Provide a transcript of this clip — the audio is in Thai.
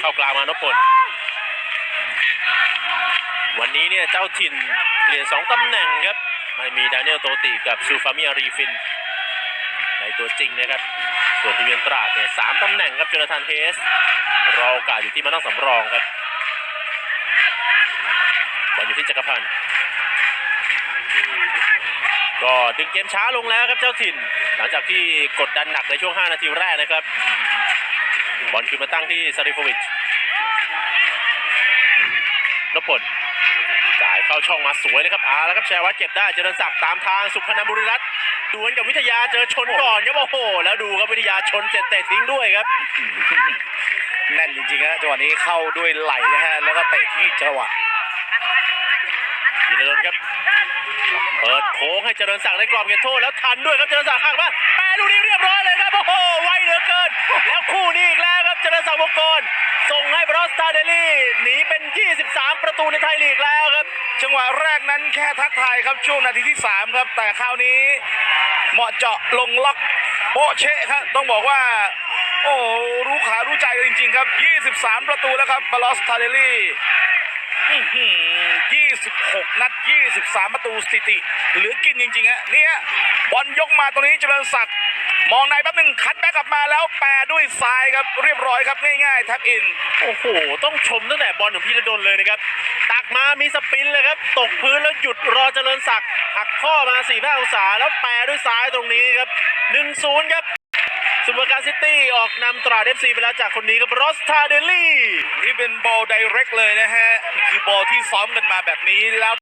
เข้ากลางมานพพลวันนี้เนี่ยเจ้าถิ่นเปลี่ยนสองตำแหน่งครับ ไม่มีดานิเอลโตติกับซูฟามิอารีฟิน ในตัวจริงนะครับ ส่วนทีมเยือนตราดเนี่ยสามตำแหน่งครับโจนาธานเฮส รอโอกาสอยู่ที่มานั่งสำรองครับบอลอยู่ที่จักรพันธ์ก็ดึงเกมช้าลงแล้วครับเจ้าถิ่น หลังจากที่กดดันหนักในช่วง 5 นาทีแรกนะครับ บอลคืนมาตั้งที่ซาริโฟวิชนพพลจ่ายเข้าช่องมาสวยเลยครับอาแล้วครับแชร์วัดเก็บได้เจริญศักดิ์ตามทางสุพนันบุรีรัตน์ดวลกับวิทยาเจอชนก่อนครับโอ้โห แล้วดูครับวิทยาชนเสร็จเตะทิ้งด้วยครับ แน่นจริงๆฮะจังหวะนี้เข้าด้วยไหล่นะฮะแล้วก็เตะที่จังหวะยินดีครับ เปิดโค้งให้เจริญศักดิ์ในกรอบเขตโทษแล้วทันด้วยครับเจริญศักดิ์หักมา อีกแล้วครับเจริญศักดิ์วงกรส่งให้บรอสตาเดลี่หนีเป็น 23 ประตูในไทยลีกแล้วครับ จังหวะแรกนั้นแค่ทักทายครับช่วงนาทีที่ 3 ครับ แต่คราวนี้เหมาะเจาะลงล็อกโปเชะครับต้องบอกว่า โอ้รู้ขารู้ใจกันจริง ๆ ครับ 23 ประตูแล้วครับบาลอสทาเดลี่26 นัด 23 ประตูสถิติ เหลือกินจริงๆฮะเนี่ยบอลยกมาตรงนี้เจริญศักดิ์ มองในแป๊บหนึ่งคัดแบ็กกลับมาแล้วแปรด้วยซ้ายครับเรียบร้อยครับง่ายๆแท็บอิน โอ้โห ต้องชมตั้งแต่บอลของพีระดลเลยนะครับ ตักมามีสปินเลยครับ ตกพื้นแล้วหยุดรอเจริญศักดิ์หักข้อมา4ี่ห้าองศาแล้วแปรด้วยซ้ายตรงนี้ครับ 1-0 ครับสุพรรณการซิตี้ออกนำตราเอฟซีไปแล้วจากคนนี้ครับรอสทาเดลี่นี่เป็นบอลไดเรกเลยนะฮะ คือบอลที่ซ้อมกันมาแบบนี้แล้ว